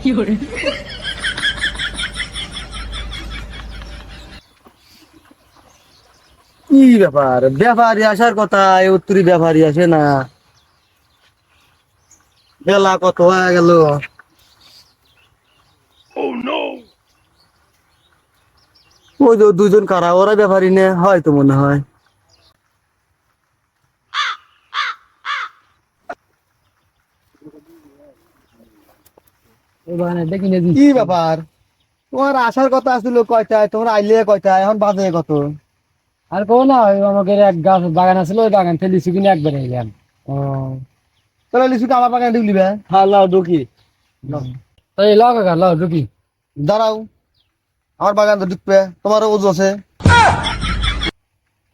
কি ব্যাপার? ব্যাপারী আসার কথা এই উত্তরি ব্যাপারী আসে না। বেলা কত হয়ে গেল? ওই যে দুজন কারা? ওরা ব্যাপারী নে হয়তো মনে হয়। কি ব্যাপার? তোমার আসার কথা আসছিল কয়টায়? তোমরা আইলে কয়টায়? এখন বাজে কত? আর কো না আমাদের এক গাছ বাগান আছিল ওই বাগান থেকে লিচু কিনে একবার এলাম ও। তাহলে লিচুটা আমার বাগানে ঢুকলিবে হ্যাঁ লাও ঢুকি। তাই লাও কাকা লাও ঢুকি। দাঁড়াও। আমার বাগান তো ঢুকবে তোমারও ওজু আছে।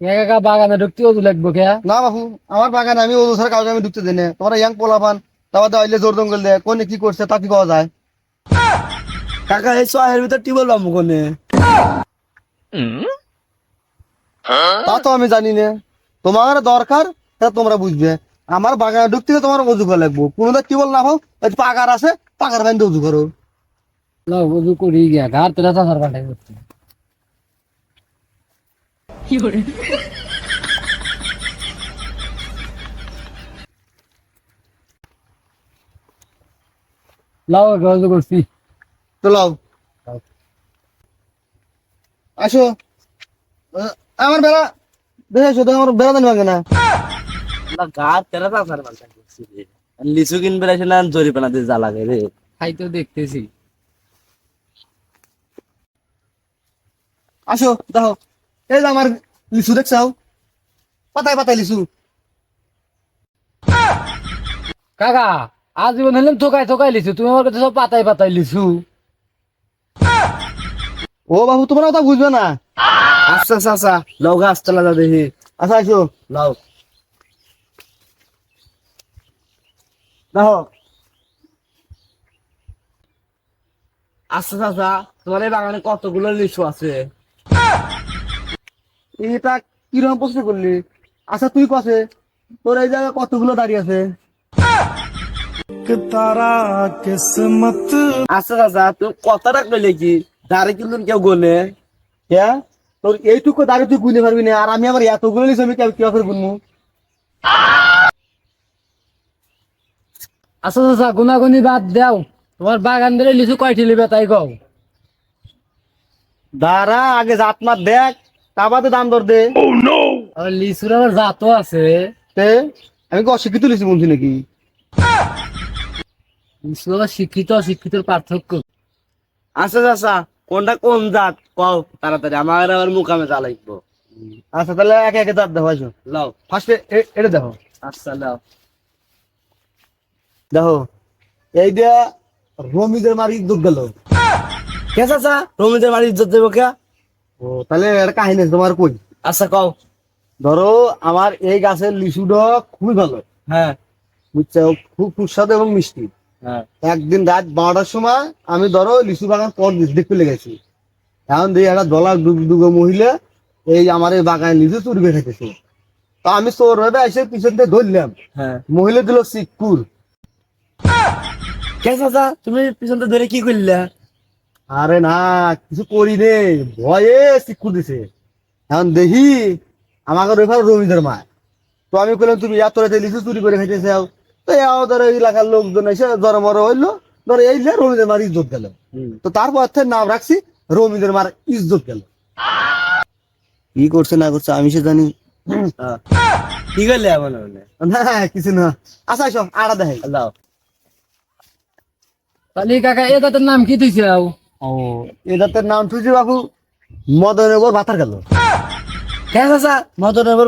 কাকা বাগানে ঢুকতে ওজু লাগবো কে? না বাবু আমার বাগানে আমি ওজু ছাড়া কাউকে আমি ঢুকতে দিই না তোমরা ইয়াং পোলা পান তারপর তো আইলে জোর জঙ্গল দেয় কোনে কি করছে তা কি পাওয়া যায়? কাকা এই শহরের ভিতর টিবল পাবো কোনে? তা তো আমি জানি না। তোমার দরকার তা তোমরা বুঝবে। আমার বাগানে ঢুকতে তোমার ওজু করা লাগবো। কোনো কি বল না হোক পাকার আছে পাকার বাইন্দে ওজু করো। লাও ওজু করি গিয়া ঘর তেরা চাষার পাল্টাই করছে লাও ওজু করছি। তো লাও। আসো। আমার বেড়া দেখে আসো দেখো আমার বেড়া দেন ভাঙে না। ঘর তেরা চাষার পাল্টাই করছি লিচু কিনবে আসে না জরি পেনাতে যা লাগে রে। খাই তো দেখতেছি। আসো দেখো। এই যে আমার লিচু দেখছাও পাতায় পাতায় লিচু। কাকা আজীবন হলাম থোকাই থোকাই লিচু তুমি আমার কাছে সব পাতাই পাতাই লিচু। ও বাবু তোমরা কথা বুঝবে না। আচ্ছা আচ্ছা আচ্ছা লাও গাছ তলা যা দেখি। আচ্ছা আসো। লাও। দেখো। আচ্ছা আচ্ছা তোমার এই বাগানে কতগুলো লিচু আছে? এটা কীরকম প্রশ্ন করলি? আচ্ছা তুই কছে তোর এই জায়গায় কতগুলো দাঁড়িয়ে আছে? আচ্ছা আচ্ছা তুমি কত রাখবে নাকি? দাঁড়ে কিন্তু কেউ গোনে? হ্যাঁ? তোর এইটুকু দাঁড়িয়ে তুই গুনে পারবি না আর আমি আমার এতগুলো লিচু আমি কেউ কেউ করে গুনবো? আচ্ছা আচ্ছা গুনাগুনি বাদ দাও। তোমার বাগান ধরে লিচু কয়টি লিবে তাই কও? দাঁড়া আগে জাত মাত দেখ তারপরে দাম দর দে। আর লিচুর আবার জাতও আছে। তে আমি কি অশিক্ষিত লিচু বলছি নাকি? শিক্ষিত অশিক্ষিতর পার্থক্য। আচ্ছা আচ্ছা কোনটা কোন জাত? কও তাড়াতাড়ি আমার আবার মুকামে যা আচ্ছা তাহলে একে একে দাঁত দেখো আসো লাও। ফার্স্টে এটা দেখো আচ্ছা লাও। দেখো এই দিয়া রমিদের মারি দুধ গেল। কে চাচা রমিদের বাড়ি ইজ্জত দেবো কে? ও তাহলে একটা কাহিনী আছে তোমার কই? আচ্ছা কও। ধরো আমার এই গাছের লিচুটা খুবই ভালো। হ্যাঁ। বুঝছ? খুব সুস্বাদু এবং মিষ্টি। একদিন রাত বারোটার সময় আমি ধরো লিচু বাগান পর দেখতে লেগেছি এখন দেখি একটা দলা দুগো মহিলা এই আমার এই বাগানে লিচু চুরি করে থাকেছে তো আমি চোর ভাবে এসে পিছন থেকে ধরলাম। হ্যাঁ। মহিলা দিল সিকুর কে চাচা তুমি পিছনটা ধরে কি করলে? আরে না কিছু করি নে। ভয়ে সিকুর দিছে। এখন দেখি আমাকে রেফার রমিদের মা তো আমি কইলাম তুমি এত রাতে লিচু চুরি করে খাইতেছে? তো এও ধরো এলাকার লোকজন এসে জড় মর হইল ধরো এই রমিদের মার ইজ্জত গেল। তো তারপর থেকে নাম রাখছি রমিদের মার ইজ্জত গেল। কি করছে না করছে আমি সে জানি। কি করলে না কিছু না। আচ্ছা আড়া দেখাই। তাহলে কাকা এ নাম কি ও এটাতে নাম তুই বাবু মদনের ওপর মাথার গেল। চাচা? মদনের ওপর